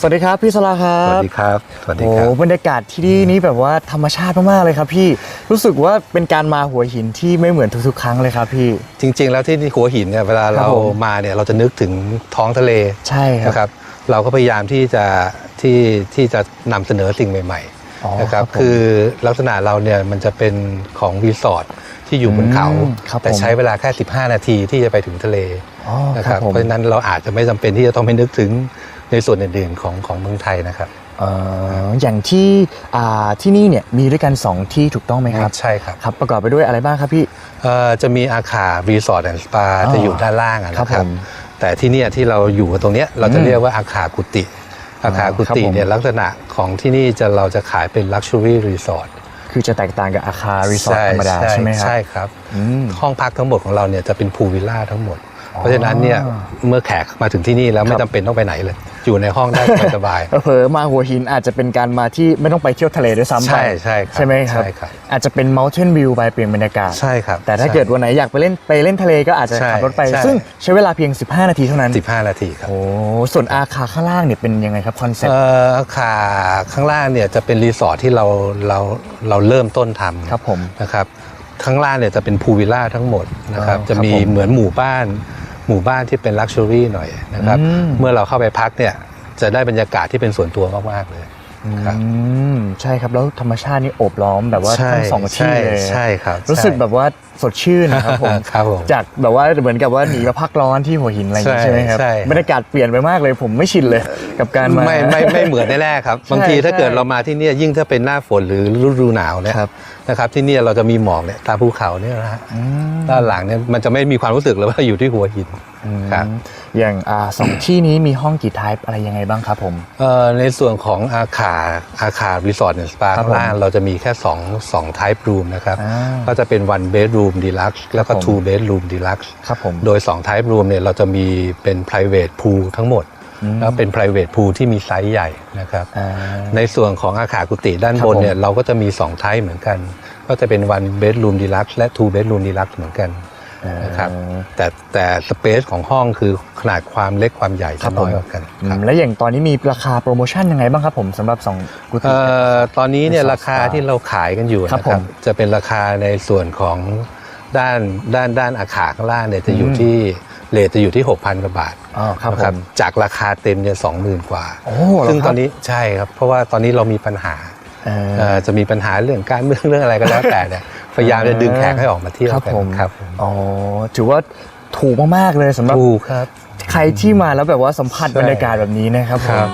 สวัสดีครับพี่สลาครัสวับสดีครับ สวัสดีโอ้ครับบรรยากาศที่นี่นี่แบบว่าธรรมชาติมากๆเลยครับพี่ รู้สึกว่าเป็นการมาหัวหินที่ไม่เหมือนทุกๆ ครั้งเลยครับพี่ จริง ๆ แล้วที่หัวหินเนี่ยเวลาครับเราผมมาเนี่ยเราจะนึกถึงท้องทะเล ใช่ครับนะครับเราก็พยายามที่จะที่ที่จะนำเสนอสิ่งใหม่อ๋อๆนะครับครับผมคือลักษณะเราเนี่ยมันจะเป็นของรีสอร์ทที่อยู่บนเขาอืมครับแต่ผมใช้เวลาแค่ 15 นาทีที่จะไปถึงทะเลอ๋อนะคครัรับบผมเพราะฉะนั้นเราอาจจะไม่จำเป็นที่จะต้องไปนึกถึง ในส่วนอื่นๆของของเมืองไทยนะครับเอ่ออย่างที่อ่าที่นี่เนี่ยมีด้วยกัน 2 ที่ถูกต้องไหมครับใช่ครับครับ ประกอบไปด้วยอะไรบ้างครับพี่ เอ่อจะมีอาคารีสอร์ทแอนด์สปาอ๋อจะอยู่ด้านล่างอะครับนะครัผบมแต่ที่เนี่ยที่เราอยู่กันตรงเนี้ยเราจะอืมเรียกว่าอาคากุฏิอาคากุครับฏิผม เนี่ยลักษณะของที่นี่จะเราจะขายเป็นลักชัวรี่รีสอร์ทคือจะแตกต่างกับอาคารีสอร์ทธรรมดาใช่ไหมครับ ใช่ครับ อืม ห้องพักทั้งหมดของเราเนี่ยจะเป็นพูลวิลล่าทั้งหมด เพราะฉะนั้นเนี่ยเมื่อแขกมาถึงที่นี่แล้วไม่ครับจำเป็นต้องไปไหนเลย อยู่ในห้องได้สบายเผลอๆมาหัวหินอาจจะเป็นการมาที่ไม่ต้องไปเที่ยวทะเลด้วยซ้ำไปใช่ใช่ครับใช่ไหมครับใช่ครับอาจจะเป็น mountain view ไปเปลี่ยนบรรยากาศๆใช่ครับแต่ถ้าเกิดวันไหนอยากไปเล่นไปเล่นทะเลก็อาจจะใช่ขับรถไปใช่ซึ่งใช้เวลาเพียง 15 นาทีเท่านั้น 15 นาทีครับโอ้ส่วนอาคาข้างล่างเนี่ยเป็นยังไงครับคอนเซ็ปต์เอ่ออาคาข้างล่างเนี่ยจะเป็นรีสอร์ทที่เราเราเราเริ่มต้นทำครับผมนะครับข้างล่างเนี่ยจะเป็นพูลวิลล่าทั้งหมดนะครับอ๋อจะมีครับผมเหมือนหมู่บ้าน หมู่บ้านที่เป็นลักชัวรี่หน่อยนะครับอืมเมื่อเราเข้าไปพักเนี่ยจะได้บรรยากาศที่เป็นส่วนตัวมาก ๆ เลย ครับ อืมใช่ครับแล้วธรรมชาตินี่โอบล้อมแบบว่าใช่ทั้งสองที่ใช่เลยใช่ครับรู้สึกใช่แบบว่าสดชื่นนะครับผมครับผมจากแบบว่าเหมือนกับว่าหนีมาพักร้อนที่หัวหินอะไรอย่างงี้ใช่ใช่ไหมครับใช่ บรรยากาศเปลี่ยนไปมากเลย ผมไม่ชินเลยกับการมา ไม่ไม่ไม่เหมือนแน่ๆครับ บางทีใช่ถ้าเกิดใช่เรามาที่เนี่ยยิ่งถ้าเป็นหน้าฝนหรือฤดูหนาวเนี่ยครับ นะครับที่เนี่ยเราจะมีหมอกเนี่ยตามภูเขาเนี่ยนะฮะอืมด้านหลังเนี่ยมันจะไม่มีความรู้สึกเลยว่าอยู่ที่หัวหินครับอย่างอ่าสองที่นี้มีห้องกี่ type อะไรยังไงบ้างครับผมเอ่อในส่วนของอาคาอาคารีสอร์ทแอนด์สปาครับข้างล่างเราจะมีแค่2 2 type room นะครับอ่าก็จะเป็น one bedroom deluxe แล้วก็ครับผม two bedroom deluxe ครับผมโดย2 type room เนี่ยเราจะมีเป็น private pool ทั้งหมดแล้วเป็น private pool ที่มีไซส์ใหญ่นะครับอ่าในส่วนของอาคากุฏิด้านครับบนเนี่ยผมเราก็จะมี2 type เหมือนกัน ก็จะเป็น one bedroom deluxe และ two bedroom deluxe เหมือนกัน นะครับแต่แต่สเปซของห้องคือขนาดความเล็กความใหญ่ครัจะบน้อยผมกว่ากันอืครับมแล้วอย่างตอนนี้มีราคาโปรโมชั่นยังไงบ้างครับผมสำหรับสองกุฏิเอ่อตอนนี้เนี่ยเป็นราคาที่เราขายกันอยู่ครับนะผครับมจะเป็นราคาในส่วนของด้านด้านด้านอาคาข้างล่างเนี่ยจะอยู่อืมที่เลทจะอยู่ที่ 6,000กว่าบาทอ๋อครับนะผมจากราคาเต็มเนี่ยสองหมื่นกว่าโอ้เหรอซึ่งครับตอนนี้ใช่ครับ เพราะว่าตอนนี้เรามีปัญหาเอ่อเอ่อจะมีปัญหาเรื่องการเมืองเรื่องอะไรก็แล้วแต่เนี่ย พยายามจะดึงแขกให้ออกมาเที่ยวครับกันผมครับผมอ๋อถือว่าถูกมากๆเลยสำหรับถูกครับ ใครที่มาแล้วแบบว่าสัมผัสใช่บรรยากาศแบบนี้นะครับผครัมบ